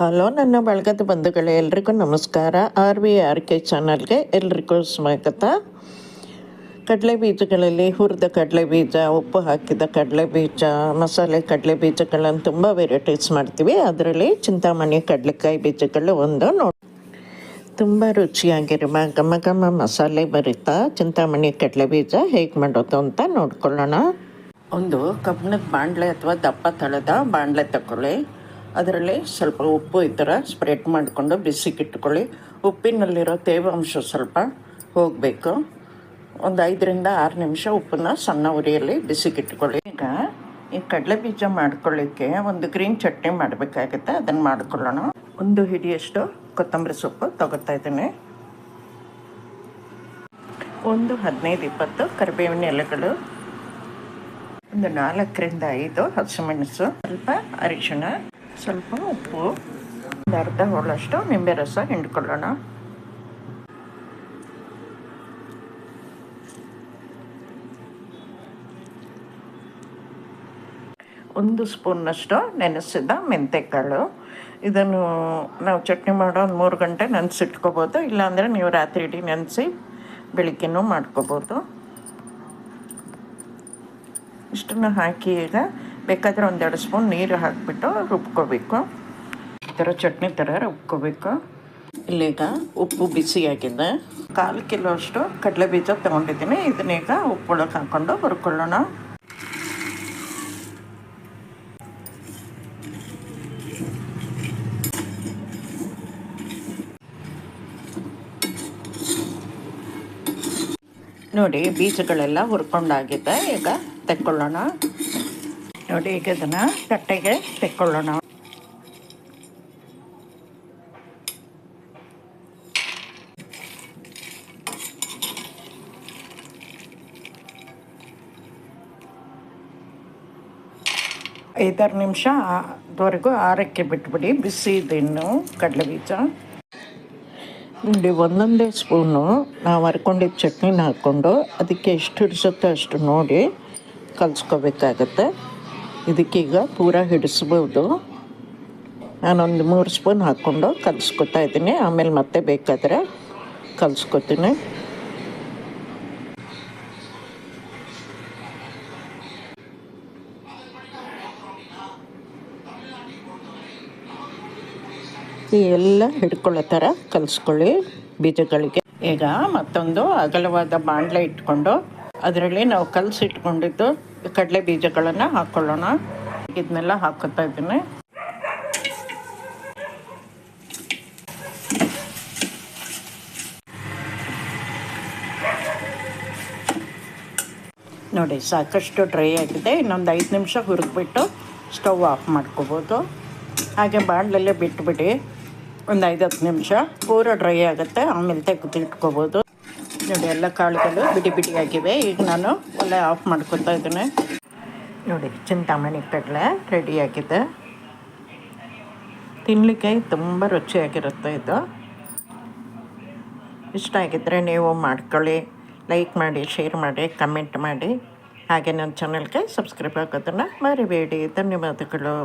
Hello ನನ್ನ ಬಳಗದ ಬಂಧುಗಳೇ, ಎಲ್ರಿಗೂ ನಮಸ್ಕಾರ. ಆರ್ ವಿ ಆರ್ ಕೆ ಚಾನಲ್ಗೆ ಎಲ್ರಿಗೂ ಸ್ವಾಗತ. ಕಡಲೆ ಬೀಜಗಳಲ್ಲಿ ಹುರಿದ ಕಡಲೆ ಬೀಜ, ಉಪ್ಪು ಹಾಕಿದ ಕಡಲೆ ಬೀಜ, ಮಸಾಲೆ ಕಡಲೆ ಬೀಜಗಳನ್ನು ತುಂಬ ವೆರೈಟೀಸ್ ಮಾಡ್ತೀವಿ. ಅದರಲ್ಲಿ ಚಿಂತಾಮಣಿ, ಕಡಲೆಕಾಯಿ ಬೀಜಗಳು ಒಂದು ನೋಡಿ ತುಂಬ ರುಚಿಯಾಗಿರುವ ಘಮ ಘಮ ಮಸಾಲೆ ಭರಿತ ಚಿಂತಾಮಣಿ ಕಡಲೆ ಬೀಜ ಹೇಗೆ ಮಾಡೋದು ಅಂತ ನೋಡ್ಕೊಳ್ಳೋಣ. ಒಂದು ಕಬ್ಬಿಣದ ಬಾಣಲೆ ಅಥವಾ ದಪ್ಪ ತಳದ ಬಾಣಲೆ ತಗೊಳ್ಳಿ. ಅದರಲ್ಲಿ ಸ್ವಲ್ಪ ಉಪ್ಪು ಈ ಥರ ಸ್ಪ್ರೆಡ್ ಮಾಡಿಕೊಂಡು ಬಿಸಿಗಿಟ್ಕೊಳ್ಳಿ ಉಪ್ಪಿನಲ್ಲಿರೋ ತೇವಾಂಶ ಸ್ವಲ್ಪ ಹೋಗಬೇಕು. ಒಂದು ಐದರಿಂದ ಆರು ನಿಮಿಷ ಉಪ್ಪನ್ನು ಸಣ್ಣ ಉರಿಯಲ್ಲಿ ಬಿಸಿಗಿಟ್ಕೊಳ್ಳಿ ಈಗ ಈ ಕಡಲೆ ಬೀಜ ಮಾಡ್ಕೊಳ್ಳಿಕ್ಕೆ ಒಂದು ಗ್ರೀನ್ ಚಟ್ನಿ ಮಾಡಬೇಕಾಗುತ್ತೆ. ಅದನ್ನು ಮಾಡಿಕೊಳ್ಳೋಣ. ಒಂದು ಹಿಡಿಯಷ್ಟು ಕೊತ್ತಂಬರಿ ಸೊಪ್ಪು ತಗೋತಾ ಇದ್ದೀನಿ. ಒಂದು ಹದಿನೈದು ಇಪ್ಪತ್ತು ಕರಿಬೇವಿನ ಎಲೆಗಳು. ಒಂದು ನಾಲ್ಕರಿಂದ ಐದು ಹಸಿಮೆಣಸು. ಸ್ವಲ್ಪ ಅರಿಶಿಣ. ಸ್ವಲ್ಪ ಉಪ್ಪು, ಒಂದು ಅರ್ಧ ಹೋಳಷ್ಟು ನಿಂಬೆ ರಸ ಹಿಂಡ್ಕೊಳ್ಳೋಣ. ಒಂದು ಸ್ಪೂನ್ನಷ್ಟು ನೆನೆಸಿದ ಮೆಂತೆಕಾಳು. ಇದನ್ನು ನಾವು ಚಟ್ನಿ ಮಾಡೋ ಒಂದು ಮೂರು ಗಂಟೆ ನೆನೆಸಿಟ್ಕೋಬೋದು, ಇಲ್ಲಾಂದರೆ ನೀವು ರಾತ್ರಿ ಇಡೀ ನೆನೆಸಿ ಬೆಳಿಗ್ಗೆನೂ ಮಾಡ್ಕೋಬೋದು. ಇಷ್ಟನ್ನು ಹಾಕಿ ಈಗ ಬೇಕಾದರೆ ಒಂದೆರಡು ಸ್ಪೂನ್ ನೀರು ಹಾಕಿಬಿಟ್ಟು ರುಬ್ಕೋಬೇಕು. ಈ ಥರ ಚಟ್ನಿ ಥರ ರುಬ್ಕೋಬೇಕು. ಇಲ್ಲೀಗ ಉಪ್ಪು ಬಿಸಿಯಾಗಿದೆ. ಕಾಲು ಕಿಲೋ ಅಷ್ಟು ಕಡಲೆ ಬೀಜ ತೊಗೊಂಡಿದ್ದೀನಿ. ಇದನ್ನೀಗ ಉಪ್ಪೊಳಗೆ ಹಾಕ್ಕೊಂಡು ಹುರ್ಕೊಳ್ಳೋಣ. ನೋಡಿ, ಬೀಜಗಳೆಲ್ಲ ಹುರ್ಕೊಂಡಾಗಿದೆ. ಈಗ ತೆಕ್ಕೊಳ್ಳೋಣ. ನೋಡಿ, ಈಗ ಇದನ್ನು ತಟ್ಟೆಗೆ ತೆಕ್ಕೊಳ್ಳೋಣ. ಐದಾರು ನಿಮಿಷ ಅದುವರೆಗೂ ಆರಕ್ಕೆ ಬಿಟ್ಬಿಡಿ. ಬಿಸಿ ಇನ್ನು, ಕಡಲೆ ಬೀಜ. ನೋಡಿ ಒಂದೊಂದೇ ಸ್ಪೂನು ನಾವು ಹರ್ಕೊಂಡಿದ್ದ ಚಟ್ನಿನ ಹಾಕ್ಕೊಂಡು ಅದಕ್ಕೆ ಎಷ್ಟು ಹಿಡಿಸುತ್ತೆ ಅಷ್ಟು ನೋಡಿ ಕಲಿಸ್ಕೋಬೇಕಾಗತ್ತೆ. ಇದಕ್ಕೀಗ ಪೂರ ಹಿಡಿಸ್ಬೋದು. ನಾನೊಂದು ಮೂರು ಸ್ಪೂನ್ ಹಾಕ್ಕೊಂಡು ಕಲಿಸ್ಕೊತಾ ಇದ್ದೀನಿ. ಆಮೇಲೆ ಮತ್ತೆ ಬೇಕಾದರೆ ಕಲಿಸ್ಕೊತೀನಿ. ಈ ಎಲ್ಲ ಹಿಡ್ಕೊಳ್ಳೋ ಥರ ಕಲಿಸ್ಕೊಳ್ಳಿ ಬೀಜಗಳಿಗೆ. ಈಗ ಮತ್ತೊಂದು ಅಗಲವಾದ ಬಾಣಲೆ ಇಟ್ಕೊಂಡು ಅದರಲ್ಲಿ ನಾವು ಕಲಸಿಟ್ಕೊಂಡಿದ್ದು ಕಡಲೆ ಬೀಜಗಳನ್ನು ಹಾಕ್ಕೊಳ್ಳೋಣ ಇದನ್ನೆಲ್ಲ ಹಾಕೋತಾ ಇದ್ದೀನಿ. ನೋಡಿ, ಸಾಕಷ್ಟು ಡ್ರೈ ಆಗಿದೆ. ಇನ್ನೊಂದು ಐದು ನಿಮಿಷ ಹುರಿದ್ಬಿಟ್ಟು ಸ್ಟವ್ ಆಫ್ ಮಾಡ್ಕೋಬೋದು. ಹಾಗೆ ಬಾಣಲಲ್ಲೇ ಬಿಟ್ಬಿಡಿ. ಒಂದು ಐದು ಹತ್ತು ನಿಮಿಷ. ಪೂರ ಡ್ರೈ ಆಗುತ್ತೆ. ಆಮೇಲೆ ತೆಗೆದು ಇಟ್ಕೋಬೋದು ನೋಡಿ ಎಲ್ಲ ಕಾಳುಗಳು ಬಿಡಿ ಬಿಡಿಯಾಗಿವೆ. ಈಗ ನಾನು ಒಲೆ ಆಫ್ ಮಾಡ್ಕೊತಾ ಇದ್ದೇನೆ. ನೋಡಿ, ಚಿಂತಾಮಣಿ ಕಡಲೆ ರೆಡಿಯಾಗಿದೆ ತಿನ್ನಲಿಕ್ಕೆ ತುಂಬ ರುಚಿಯಾಗಿರುತ್ತೆ ಇದು. ಇಷ್ಟ ಆಗಿದ್ದರೆ ನೀವು ಮಾಡ್ಕೊಳ್ಳಿ. ಲೈಕ್ ಮಾಡಿ ಶೇರ್ ಮಾಡಿ ಕಮೆಂಟ್ ಮಾಡಿ. ಹಾಗೆ ನನ್ನ ಚಾನಲ್ಗೆ ಸಬ್ಸ್ಕ್ರೈಬ್ ಆಗೋದನ್ನು ಮರಿಬೇಡಿ. ಧನ್ಯವಾದಗಳು.